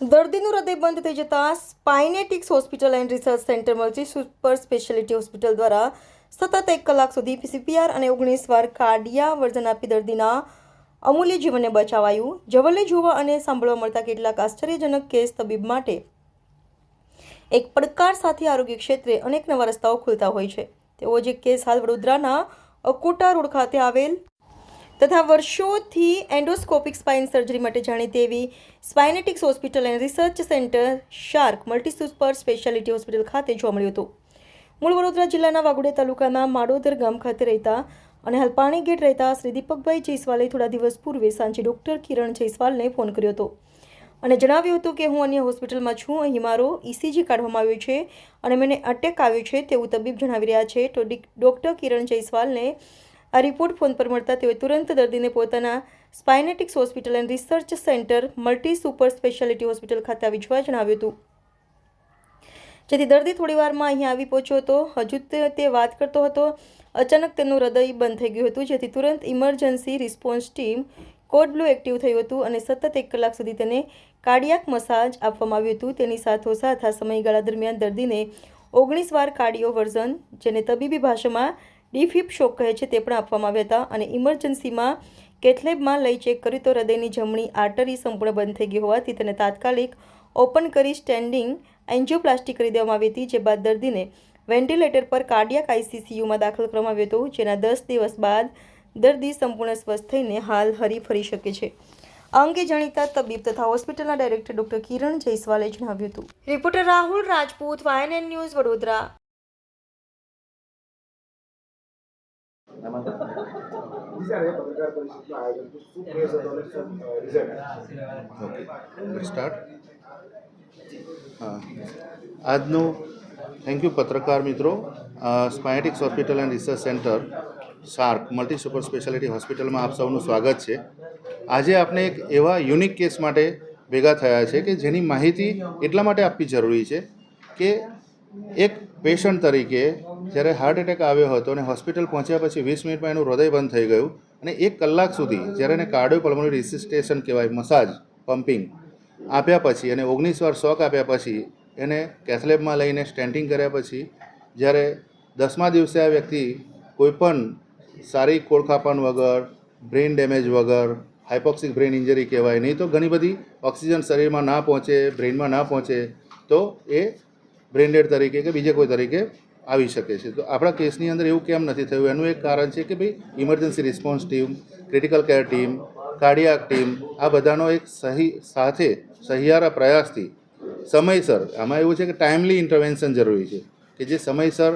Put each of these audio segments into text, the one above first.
દર્દીનું હૃદય બંધ થઈ જતાં Spinetics hospital and research centre multi super speciality hospital દ્વારા સતત એક કલાક સુધી સીપીઆર અને ઓગણીસ વાર કાર્ડિયા વર્જન આપી દર્દીના અમૂલ્ય જીવનને બચાવાયું. જવલ્લે જોવા અને સાંભળવા મળતા કેટલાક આશ્ચર્યજનક કેસ તબીબ માટે. એક પડકાર સાથે આરોગ્ય ક્ષેત્રે અનેક નવા રસ્તાઓ ખુલતા હોય છે. તેવો જ કેસ હાલ વડોદરાના અકોટા રોડ ખાતે આવેલ તથા વર્ષોથી એન્ડોસ્કોપિક સ્પાઇન સર્જરી માટે જાણીતી એવી Spinetics hospital and research centre Shark multi super speciality hospital ખાતે જોવા મળ્યું હતું. મૂળ વડોદરા જિલ્લાના વાઘોડિયા તાલુકાના માડોદર ગામ ખાતે રહેતા અને હલપાણી ગેટ રહેતા શ્રી દીપકભાઈ જયસ્વાલે થોડા દિવસ પૂર્વે સાંજે ડૉક્ટર કિરણ જયસ્વાલને ફોન કર્યો હતો અને જણાવ્યું હતું કે હું અન્ય હોસ્પિટલમાં છું, અહીં મારો ઇસીજી કાઢવામાં આવ્યો છે અને મને અટેક આવ્યો છે તેવું તબીબ જણાવી રહ્યા છે. તો ડૉક્ટર કિરણ જયસ્વાલને આ રિપોર્ટ ફોન પર મળતા તેઓએ તુરંત દર્દીને પોતાના Spinetics hospital and research centre multi super speciality hospital ખાતે આવી જવા જણાવ્યું હતું. જેથી દર્દી થોડી વારમાં અહીં આવી પહોંચ્યો હતો. હજુ તે વાત કરતો હતો. અચાનક તેનું હૃદય બંધ થઈ ગયું હતું, જેથી તુરંત emergency response team code blue active થયું હતું અને સતત એક કલાક સુધી તેને કાર્ડિયાક મસાજ આપવામાં આવ્યું હતું. તેની સાથોસાથ આ સમયગાળા દરમિયાન દર્દીને ઓગણીસ વાર કાર્ડિયો વર્ઝન, જેને તબીબી ભાષામાં ડીફિપ શોક કહે છે, તે પણ આપવામાં આવ્યા હતા અને ઇમરજન્સીમાં કેથલેબમાં લઈ ચેક કર્યું તો હૃદયની જમણી આર્ટરી સંપૂર્ણ બંધ થઈ ગઈ હોવાથી તેને તાત્કાલિક ઓપન કરી સ્ટેન્ડિંગ એન્જિયોપ્લાસ્ટી કરી દેવામાં આવી હતી, જે બાદ દર્દીને વેન્ટિલેટર પર કાર્ડિયાક આઈસીસીયુમાં દાખલ કરવામાં આવ્યો હતો, જેના દસ દિવસ બાદ દર્દી સંપૂર્ણ સ્વસ્થ થઈને હાલ હરી ફરી શકે છે. આ અંગે જાણીતા તબીબ તથા હોસ્પિટલના ડાયરેક્ટર ડોક્ટર કિરણ જયસ્વાલે જણાવ્યું હતું. Reporter Rahul Rajput, YNN news Vadodara. આજનું થેન્ક યુ પત્રકાર મિત્રો Spinetics hospital and research centre Shark multi super speciality હોસ્પિટલમાં આપ સૌનું સ્વાગત છે. આજે આપણે એક એવા યુનિક કેસ માટે ભેગા થયા છે કે જેની માહિતી એટલા માટે આપવી જરૂરી છે કે એક પેશન્ટ તરીકે જ્યારે હાર્ટ એટેક આવ્યો હતો અને હોસ્પિટલ પહોંચ્યા પછી વીસ મિનિટમાં એનું હૃદય બંધ થઈ ગયું અને એક કલાક સુધી જ્યારે એને કાર્ડિયો પલ્મોનરી રિસિસ્ટેશન કહેવાય મસાજ પમ્પિંગ આપ્યા પછી અને ઓગણીસ વાર શોક આપ્યા પછી એને કેથલેબમાં લઈને સ્ટેન્ટિંગ કર્યા પછી જ્યારે દસમા દિવસે આ વ્યક્તિ કોઈપણ સારી કોળખાપણ વગર બ્રેઇન ડેમેજ વગર હાઇપોક્સિક બ્રેઇન ઇન્જરી કહેવાય, નહીં તો ઘણી બધી ઓક્સિજન શરીરમાં ના પહોંચે બ્રેઇનમાં ના પહોંચે, તો એ બ્રેઇન ડેડ તરીકે કે બીજે કોઈ તરીકે આવી શકે છે. તો આપણા કેસની અંદર એવું કેમ નથી થયું? એનું એક કારણ છે કે ભાઈ emergency response team critical care team cardiac team આ બધાનો એક સહી સાથે સહિયારા પ્રયાસથી સમયસર, આમાં એવું છે કે ટાઈમલી ઇન્ટરવેન્શન જરૂરી છે કે જે સમયસર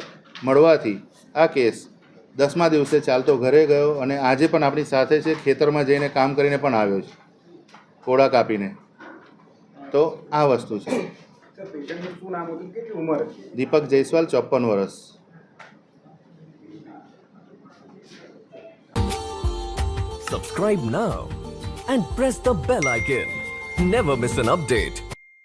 મળવાથી આ કેસ દસમા દિવસે ચાલતો ઘરે ગયો અને આજે પણ આપણી સાથે છે, ખેતરમાં જઈને કામ કરીને પણ આવ્યો છે કોળા કાપીને તો આ વસ્તુ છે. પેશન્ટનું શું નામ હતું કેટલી ઉંમર હતી દીપક જયસ્વાલ ચોપન વર્ષ Subscribe now and press the bell icon. Never miss an update.